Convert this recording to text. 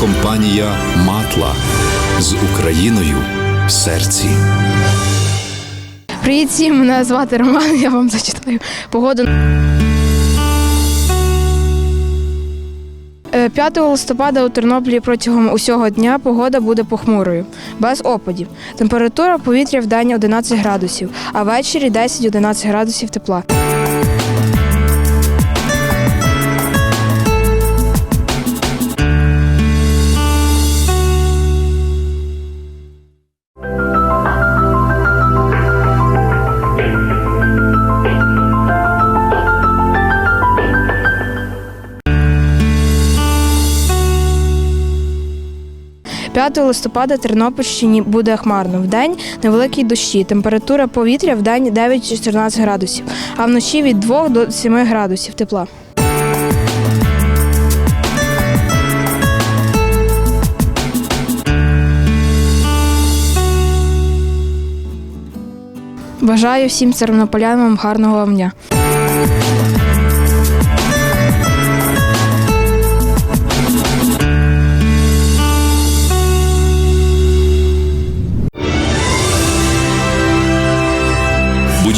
компанія Матла з Україною в серці. Привіт всім, мене звати Роман, я вам зачитаю погоду. Е, 5 листопада у Тернополі протягом усього дня погода буде похмурою, без опадів. Температура повітря в день 11 градусів, а ввечері 10-11 градусів тепла. – 5 листопада Тернопільщині буде хмарно. Вдень невеликі дощі. Температура повітря в день 9-14 градусів, а вночі від 2 до 7 градусів тепла. Бажаю всім тернополянам гарного вам дня.